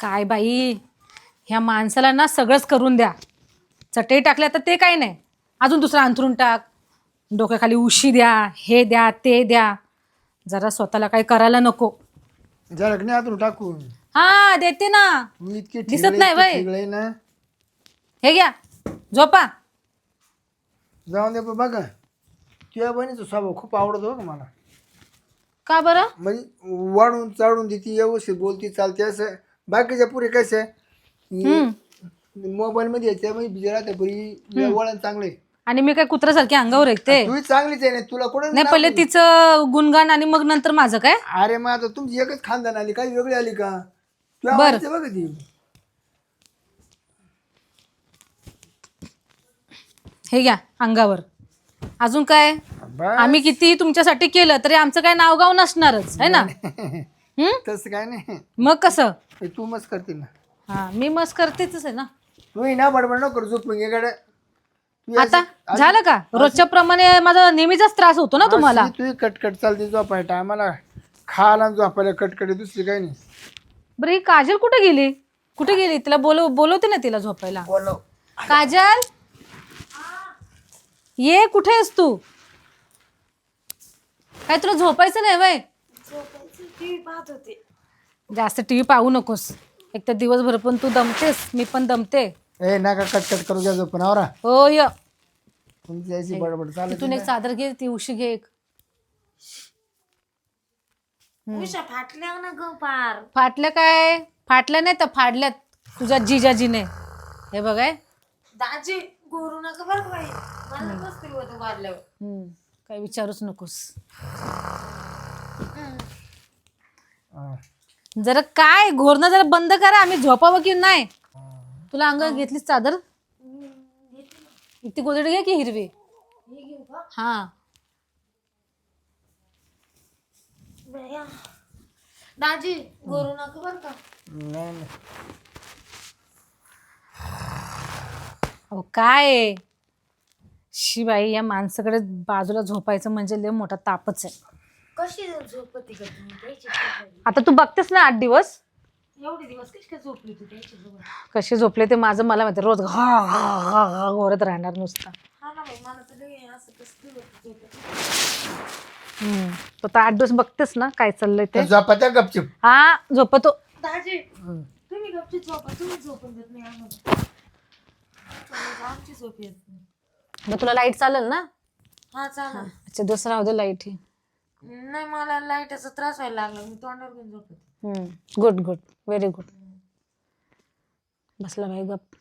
काय बाई? ह्या माणसाला ना सगळंच करून द्या. चटई टाकल्या तर ते काही नाही. अजून दुसरं अंथरून टाक. डोक्याखाली उशी द्या हे द्या ते द्या. जरा स्वतःला काही करायला नको. जरा नाही आतून टाकून. हा देते ना. मी इतकी दिसत ठिगळे- नाही इतकी व्हय. ठिगळे ना. हे घ्या. झोपा. जाऊन दे पण बघा तुझ्या बहिणीचा स्वभाव खूप आवडतो बघ मला. का बरं? म्हणजे वाढून चाडून देते व्यवस्थित बोलती चालते असं. बाकीच्या पुरे कसं मोबाईल मध्ये याच्या म्हणजे राहते पुरी. वळण चांगले. आणि मी काय कुत्र्यासारखी अंगावर ऐकते तू. चांगलीच आहे ना तुला कुठे नाही पहिले तिचं गुणगान आणि मग नंतर माझं काय? अरे मग आता तुमची एकच खानदान आली काही वेगळी आली का? तुला बरं. आवडते बघ ती. हे घ्या अंगावर. अजून काय? आम्ही कितीही तुमच्यासाठी केलं तरी आमचं काय नावगाव नसणारच है ना? हम्म? तसं काय नाही. मग कसं? हे तू मस्त करते ना. हा मी मस्त करतेच आहे ना. तू ही ना बडबड नको करू झोपून. तू आता अशी- झालं का? रोजच्या प्रमाणे माझा नेहमीचाच त्रास होतो ना तुम्हाला? अशी तू कटकट चालते झोपाय टायमाला खायला आणि झोपायला कटकट आहे, दुसरी काही नाही. बरं ही काजल कुठे गेली? कुठे गेली? तिला बोलव बोलवते ना तिला झोपायला. बोलव. काजल? ये कुठे आहेस तू? काय तुला झोपायचं नाही वय? जास्त टीव्ही पाहू नकोस. एक तर दिवसभर पण तू दमतेस मी पण दमते. ए नका कटकट करू द्या झोपून आवरा. हो य. तुमची अशी बडबड चालत तिथून एक चादर घे ती उशी घे एक. उषा फाटल्या ना ग पार फाटल्या काय? फाटल्या नाही तर फाडल्यात तुझ्या जिजाजीने. हे बघाय दाजी गोरू नका बरं का बाई. मला कसतरी होतं मारल्यावर हम्म, काय विचारूच नकोस. हा. जरा काय घोरणं जरा बंद करा आम्ही झोपावं की नाही? तुला अंग घेतलीस चादर? ती गोदडी घे की हिरवी? हे घेऊ का? हा. बया. दाजी गोरू नका बरं का? नाही नाही. अहो काय? शिबाई या माणसाकडे बाजूला झोपायचं म्हणजे लय मोठा तापच आहे. कशी झोपती का तुम्ही? त्याची झोप आता तू बघतेस ना आठ दिवस? एवढे दिवस कशी काय झोपली तू त्याची झोप कसे झोपले ते माझं मला माहिती रोज घोरत राहणार नुसता. हा ना बाई मला तर लई असं कसली होती. झोप हम्म. तो तर आठ दिवस बघतेस ना काय चाललंय ते. तर झोपात्या गपचिप. हा झोपतो. दाजी तुम्ही गपची झोपा तुम्ही झोपून देत नाही आम्हाला. आम्हाला आमची झोप येत नाही. मग तुला लाइट चालेल ना? हा चालेल. अच्छा दुसरा राहू दे लाइट ही. नाही मला लाईटाचा त्रास व्हायला लागला. मी तोंडावर घेऊन झोपत गुड गुड. व्हेरी गुड बसला भाई गप.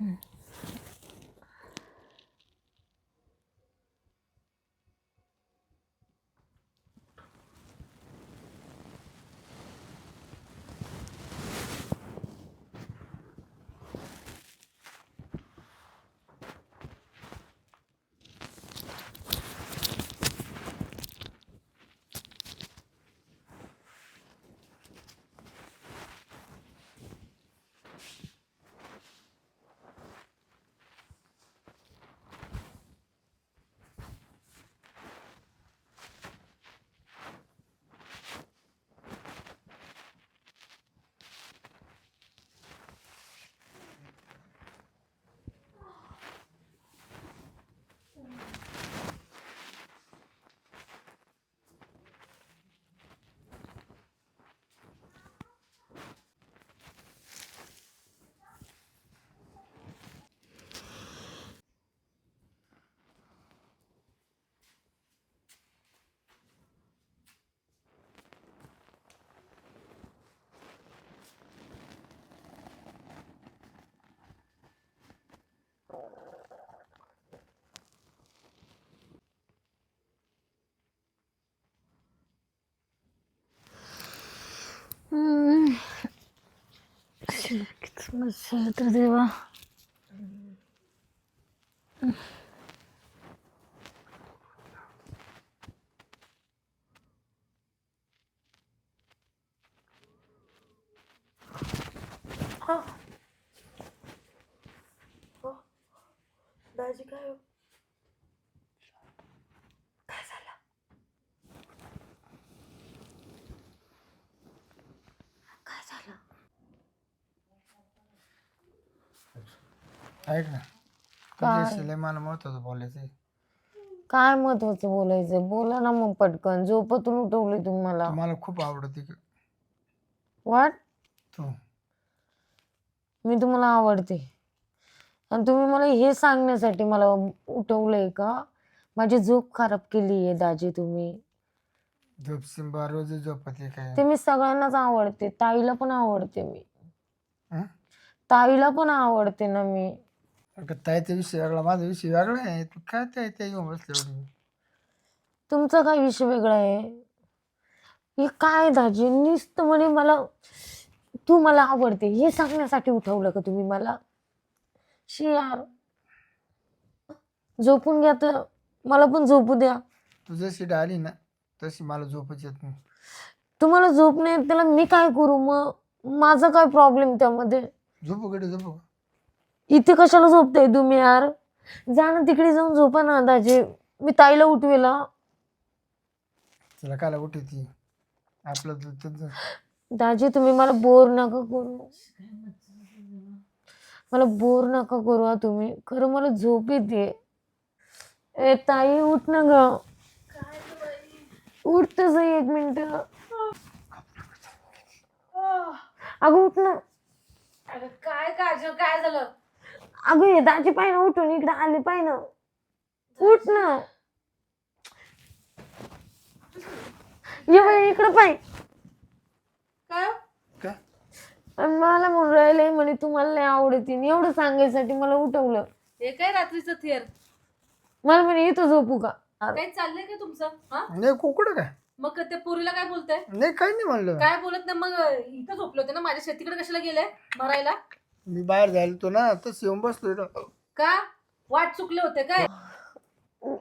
Hmm. तर देवा दाजी काय हो? काय ऐक ना. तुझ्याशी लय मला महत्वाचं बोलायचं काय महत्वाचं बोलायचंय? बोला ना मग पटकन. झोपतून उठवली तुम्हाला मला. खूप आवडते वाट तू. मी तुम्हाला आवडते. आणि तुम्ही मला हे सांगण्यासाठी मला उठवलंय का? माझी झोप खराब केली आहे दाजी तुम्ही. झोप सिंबा रोज झोपते काय? ते मी सगळ्यांनाच आवडते. ताईला पण आवडते मी. हं? ताईला पण आवडते ना मी. ताईचा विषय वेगळा माझा विषय वेगळा आहे. तू काय ते ते घेऊन बसले एवढी तुमचा काय विषय वेगळा आहे? हे काय दाजी नुसतं म्हणे मला तू मला आवडते. हे सांगण्यासाठी उठवलं का तुम्ही मला? शी यार. झोपून घ्या तर मला पण झोपू द्या. तू जशी आली ना तशी मला झोपच येत नाही. तुम्हाला झोप नाही येत, त्याला मी काय करू मग? माझा काय प्रॉब्लेम त्यामध्ये? झोपू कडे झोपू. इथे कशाला झोपताय तुम्ही यार? जा ना तिकडे जाऊन झोपा ना दाजी. मी ताईला उठवेला. तिला काला उठती आपलं तर- दाजी तुम्ही मला बोर नका करू. मला बोर नका करू हा तुम्ही. खरं मला झोप येते. ए ताई उठ ना ग. उठतच एक मिनिट. अगं उठ ना. अगं काय काजल काय झालं? अगं हे दाजी पाय ना उठून इकडे आले पाय ना उठ ना. ये बाई, इकडं पाय. काय काय आणि मला म्हणून राहिले म्हणे तुम्हाला नाही आवडते. एवढं सांगायसाठी मला उठवलं. हे काय रात्रीचं थेर? मला म्हणे इथं झोपू का? काही चाललंय का तुमचं? हा? नाही कुकडं काय? मग ते पुरीला काय बोलताय? नाही काही नाही म्हणलं. काय बोलत नाही मग इथं झोपले होते ना माझ्या शेतीकडे कशाला गेले? मरायला? मी बाहेर जायला तो ना तस येऊन इथं. का? वाट चुकले होते काय?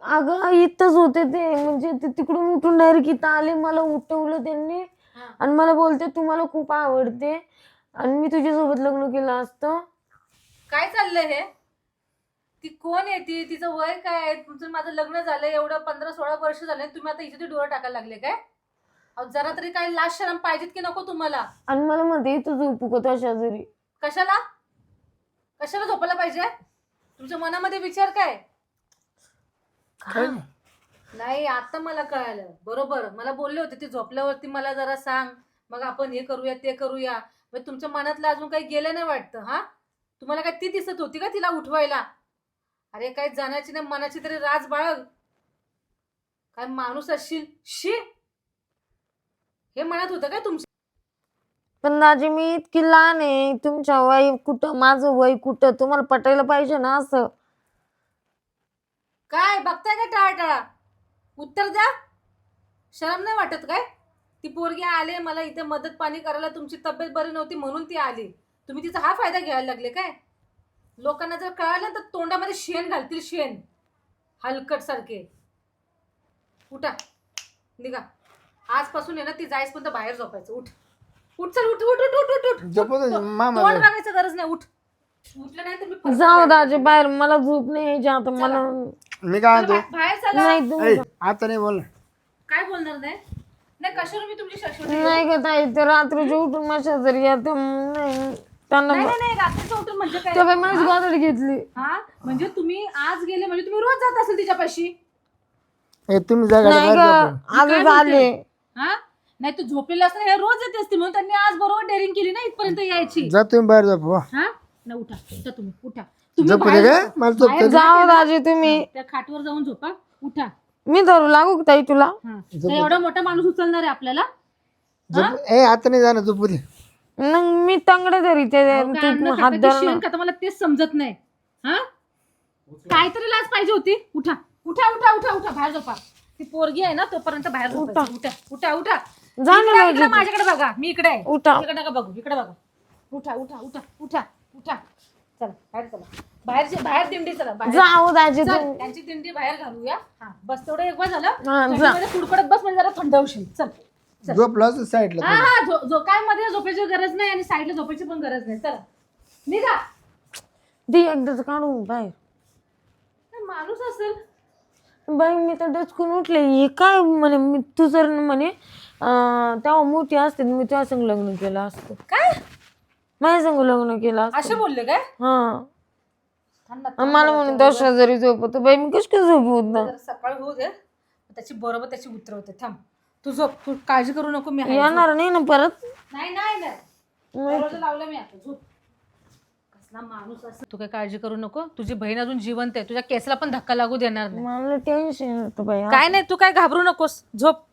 अगं इथंच होते ते. म्हणजे ते तिकडून उठून डायरेक्ट इथं आले. मला उठवलं त्यांनी. हा. आणि मला बोलते तू मला खूप आवडते. आणि मी तुझ्यासोबत लग्न केलं असतं. काय चाललंय हे? ती कोण आहे ती? तिचं वय काय आहे? तुमचं माझं लग्न झालंय एवढं पंधरा सोळा वर्ष झाले तुम्ही आता इथे डोळा टाकायला लागले काय? अहो, जरा तरी काय लाज शरम पाहिजेत की नको तुम्हाला? आणि मला म्हणते इथं झोपू का शेजारी कशाला? कशाला झोपायला पाहिजे? तुमच्या मनामध्ये विचार काय? नाही नाही आता मला कळालं. बरोबर. मला बोलले होते ती झोपल्यावरती मला जरा सांग. मग आपण हे करूया ते करूया. मग तुमच्या मनातलं अजून काही गेलं नाही वाटतं हा? तुम्हाला काय ती दिसत होती का तिला उठवायला? अरे काय जाण्याची नाही मनाची तरी राज बाळग. काय माणूस असशील शी! हे म्हणत होतं काय तुमच्या पण दाजी मी इतकी लहान आहे तुमच्या वय कुठं माझं वय कुठं तुम्हाला पटायला पाहिजे ना असं. काय बघताय का टाळा टाळा उत्तर द्या. शरम नाही वाटत काय? ती पोरगी आले मला इथे मदत पाणी करायला तुमची तब्येत बरी नव्हती म्हणून ती आली. तुम्ही तिचा हा फायदा घ्यायला लागले काय? लोकांना जर कळालं तर तोंडामध्ये शेण घालतील शेण. हलकट सारखे. उठा. निघा. आजपासून आहे ना ती जायच पण बाहेर झोपायचं. उठ. उठ चल उठ उठ उठ उठ उठ उठ. झोपत मामा तोंड बघायचं गरज नाही उठ. उठलं नाही तर मी फरफट जाऊ. दाजी बाहेर मला झोप नाही यायची आता मला मी काय म्हणतो? बा- बाहेर चला. नाही ऐ, आता नाही बोल काय बोलणार नाही? नाही कशावर मी तुमची शाश्वती नाही ग ताई ते रात्रीचे उठून माझ्या शेजारी येते नाही त्यांना नाही नाही नाही रात्रीचं उठून म्हणजे काय? माझी गोदडी घेतली. हा? म्हणजे तुम्ही आज गेले म्हणजे तुम्ही रोज जात असेल तिच्यापाशी? ए, तुम्ही जागा नाही ग आजच आले हा? नाही तू झोपलेला असताना हे रोज येते असते म्हणून त्यांनी आज बरोबर डेअरिंग केली ना इथपर्यंत यायची. जा तुम्ही बाहेर झोप हो. हा? ना उठा उठा तुम्ही उठा. तुम्ही झोपू दे बाहेर का? मला झोप बाहेर जाओ दाजी तुम्ही. त्या खाटवर जाऊन झोपा. उठा. मी धरू लागू का ताई तुला? हा. तर एवढा मोठा माणूस उचलणार आहे आपल्याला? झोप ए आता नाही जाणार झोपू दे. मग मी तंगडे धरी ते काय तू अन्न हात की? मला तेच समजत नाही. हा? काहीतरी लाज पाहिजे होती. उठा. उठा उठा उठा उठा. बाहेर झोपा. ती पोरगी आहे ना तोपर्यंत बाहेर झोपायचं. उठा उठा उठा. जा ना इकडे- माझ्याकडे. बघा. मी इकडे आहे. उठा. इकडे नका बघू इकडे बघा. उठा उठा उठा उठा उठा. चला बाहेर चला. बाहेरची बाहेर दिंडी चला बाहेर. जाऊ दाजी चल, तुम्ही त्यांची दिंडी बाहेर घालूया. हा बस तेवढं एक वेळ झालं. हा, जा. थंडीमध्ये कुडकुडत बस म्हणजे जरा थंड होशील. चल चल. झोपला साईडला हा हा झो- झो- काय मध्ये झोपायची गरज नाही आणि साईडला झोपायची पण गरज नाही. चला. निघा. ती एकदाच काढून बाहेर. काय माणूस असेल. बाई मी तर डचकून उठले. हे काय म्हणे मी तू जर म्हणे अं, तेव्हा मोठी असते मी तुझ्या संग लग्न केलं असतं. काय? माझ्या संग लग्न केलं असतं. असे बोलले काय? हा. थांब ना, आणि मला म्हणे दश हजारी झोपत बाई मी कशी काय झोपू होत जरा सकाळ होऊ दे. त्याची बरोबर त्याची उतरवते थांब. तू झोप. तू काळजी करू नको मी आहे. येणार नाही ना परत? नाही नाही नाही. दरवाजा लावला मी आता. झोप. कसला माणूस असं. तू काय काळजी करू नको. तुझी बहीण अजून जिवंत आहे. तुझ्या केसला पण धक्का लागू देणार नाही. मला टेन्शन येतं बाई. काय नाही तू काय घाबरू नकोस. झोप.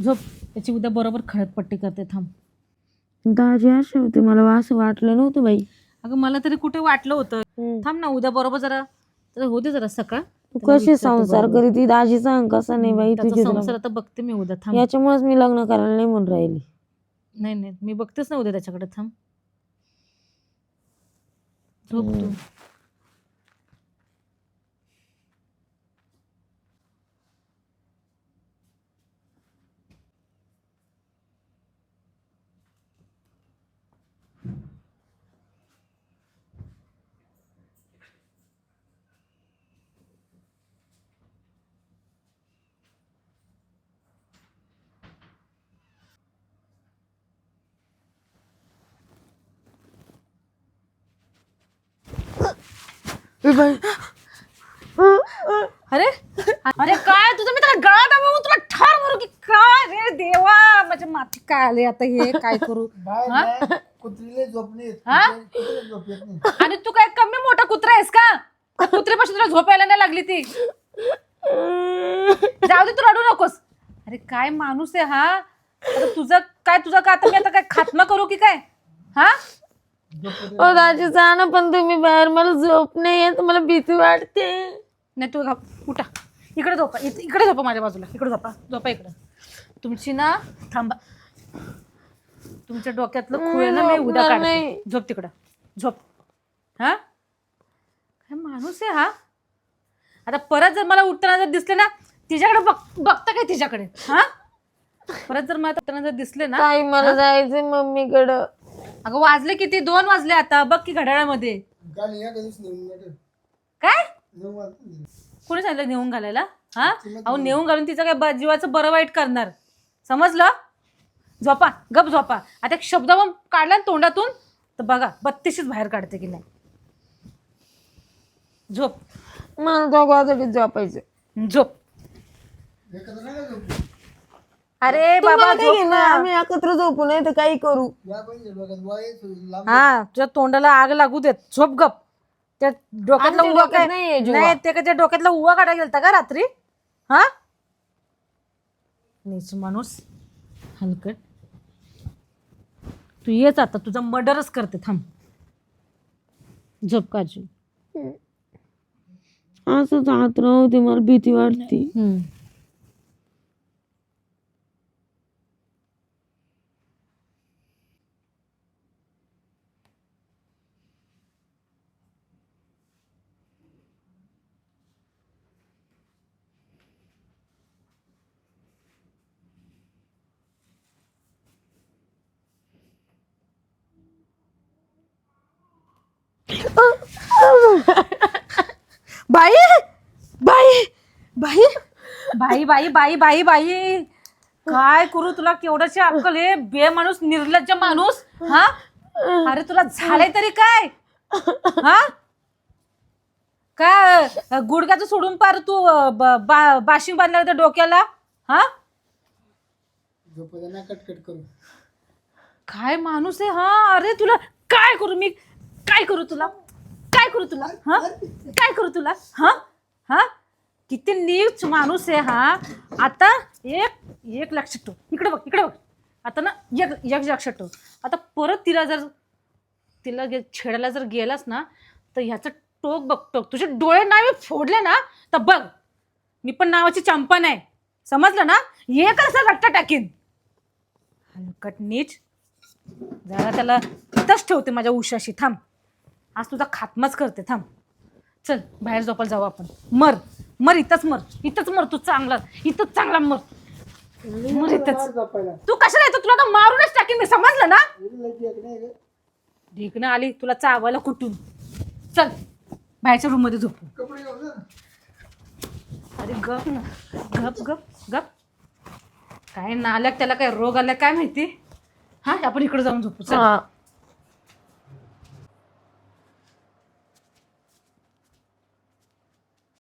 झोप. त्याची उद्या बरोबर खळत पट्टी करते थांब. दाजी असे होते. मला असं वाटलं नव्हतं बाई. अगं मला तरी कुठे वाटलं होतं. थांब ना उद्या बरोबर जरा. होते जरा सकाळ. तू कशी संसार करीत दाजी सांग कसा नाही बाई तुझी? संसार आता बघते मी उद्या थांब. याच्यामुळेच मी लग्न करायला नाही म्हणून राहिली. नाही नाही मी बघतेच ना उद्या त्याच्याकडे थांब. झोप तू. अरे अरे काय? तुझं मी त्याला गळा दाबा तुला ठार मारू की काय? रे देवा माझ्या माती काय आले आता हे? काय करू? कुत्रीला. हा? नाही. आणि तू काय कमी मोठा कुत्रा आहेस का? कुत्रीपासून तुला झोप यायला नाही लागली ती. जाऊ दे तू रडू नकोस. अरे काय माणूस आहे हा? आता तुझं काय तुझं का आता मी आता काय खात्मा करू की काय? हा? ओ दाजी जा ना पण तुम्ही बाहेर. मला झोप नाही येत. मला भीती वाटते. नाही तू घाब- उठा. इकडे झोपा. इथे- इकडे झोपा माझ्या बाजूला. इकडे झोपा. झोपा इकडे. तुमची ना थांबा. तुमच्या डोक्यातलं खुळ ना मी उद्या झोपणार काढते. झोप तिकडं. झोप. हा? काय माणूस आहे हा? आता परत जर मला उठताना जर दिसले ना तिच्याकडे बघ बघता काय तिच्याकडे? हा? परत जर मला उठताना जर दिसले ना ताई मला जायचंय मम्मीकडं. अगं वाजले किती? दोन वाजले आता. बघ की घड्याळामध्ये. काल या कधीच नेऊन गेलं. काय? नऊ वाजता. कोणी सांगितलं नेऊन घालायला? हा? अहो नेऊन घालून तिचं काय ब- जीवाचं बरं वाईट करणार? समजलं? झोपा गप झोपा. आता एक शब्द पण काढला ना तोंडातून तर बघा बत्तीशीच बाहेर काढते की नाही. झोप. मला दोघांसाठी झोपायचं झोप. एकत्र नका झोपू. अरे बाबा झोप? ना. आम्ही एकत्र झोपू नाही तर काही करू. या लांब हा तुझ्या तोंडाला आग लागू देत. झोप गप. त्या डोक्यातला आमच्या डोक्यात काय नाहीये जुवा. नाही ते काय त्या डोक्यातला उवा काढायला गेलता का रात्री? हा? नीच माणूस हलकट. तू येच आता तुझा मर्डरच करते थांब. झोप काजू. असंच हात राहते मला भीती वाटते. हम्म. बाई बाई. बाई बाई बाई बाई बाई. काय करू तुला केवढ्याची अक्कल आहे? बे माणूस निर्लज्ज माणूस. हा? अरे तुला झालंय तरी काय? हा? काय गुडघ्याचं सोडून पार तू अं, ब- बा- बाशिंग बांधला त्या डोक्याला? हा? झोपू ना कटकट करू. काय माणूस आहे हा? अरे तुला काय करू मी? काय करू तुला? काय करू तुला? हा? काय करू तुला? हा? हा? किती नीच माणूस आहे हा. आता एक एक लक्षात ठेव. इकडे बघ इकडे बघ. आता ना एक एक लक्षात ठेव. आता परत तिला जर तिला गे- छेडायला जर गेलास ना तर ह्याचं टोक बघ टोक. तुझे डोळे नाही फोडले ना तर बघ. मी पण नावाची चंपा नाही. समजलं ना? हे कसं रट्टा टाकीन. हलकट नीच. जरा त्याला इथंच ठेवते माझ्या उशाशी. थांब. आज तुझा खात्माच करते. थांब. चल बाहेर झोपायला जाऊ आपण. मर. मर इथंच मर. इथंच मर तू चांगला. इथंच चांगला मर. मर इथंच. तू कशाला येतो? तुला तर मारूनच टाकीन मी. समजलं ना. ढीकणं आली. तुला चावायला कुठून? चल बाहेरच्या रूममध्ये झोपू. अरे गप ना. गप गप गप. काय नाल्याक त्याला काय रोग आला काय माहिती? हा आपण इकडे जाऊन झोपू. चल. हा.